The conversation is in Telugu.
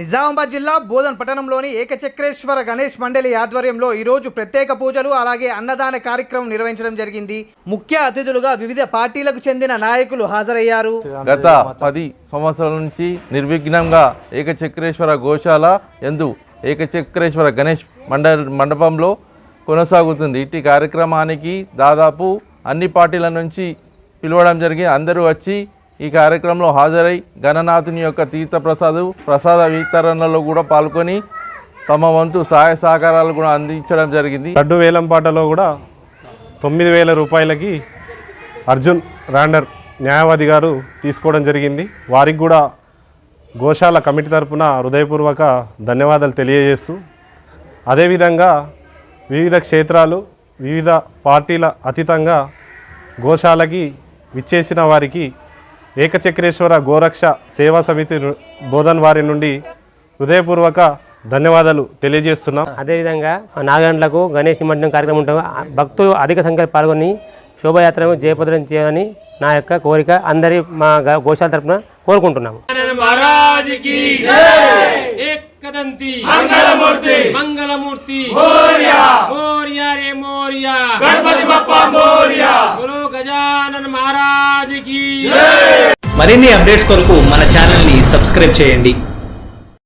నిజామాబాద్ జిల్లా బోధన్ పట్టణంలోని ఏకచక్రేశ్వర గణేష్ మండలి ఆధ్వర్యంలో ఈరోజు ప్రత్యేక పూజలు అలాగే అన్నదాన కార్యక్రమం నిర్వహించడం జరిగింది. ముఖ్య అతిథులుగా వివిధ పార్టీలకు చెందిన నాయకులు హాజరయ్యారు. గత పది సంవత్సరాల నుంచి నిర్విఘ్నంగా ఏకచక్రేశ్వర గోశాల ఎందు ఏకచక్రేశ్వర గణేష్ మండ మండపంలో కొనసాగుతుంది. ఇట్టి కార్యక్రమానికి దాదాపు అన్ని పార్టీల నుంచి పిలవడం జరిగింది. అందరూ వచ్చి ఈ కార్యక్రమంలో హాజరై గణనాథుని యొక్క తీర్థ ప్రసాదు ప్రసాద వితరణలో కూడా పాల్గొని తమ వంతు సహాయ సహకారాలు కూడా అందించడం జరిగింది. లడ్డు వేలం పాటలో కూడా తొమ్మిది వేల రూపాయలకి అర్జున్ రాండర్ న్యాయవాది గారు తీసుకోవడం జరిగింది. వారికి కూడా గోశాల కమిటీ తరపున హృదయపూర్వక ధన్యవాదాలు తెలియజేస్తూ అదేవిధంగా వివిధ క్షేత్రాలు వివిధ పార్టీల అతీతంగా గోశాలకి విచ్చేసిన వారికి ఏకచక్రేశ్వర గోరక్ష సేవా సమితి బోధన్ వారి నుండి హృదయపూర్వక ధన్యవాదాలు తెలియజేస్తున్నాం. అదేవిధంగా నాగండ్లకు గణేష్ నిమజ్జనం కార్యక్రమం ఉంటాము భక్తులు అధిక సంఖ్యలో పాల్గొని శోభయాత్రను జయపద్రం చేయాలని నా యొక్క కోరిక అందరి మా గోశాల తరఫున కోరుకుంటున్నాము. మంగళమూర్తి! గణపతి గజానన్ మహారాజ్కి జై! మరిన్ని అప్డేట్స్ కొరకు మన ఛానల్ని సబ్స్క్రైబ్ చేయండి.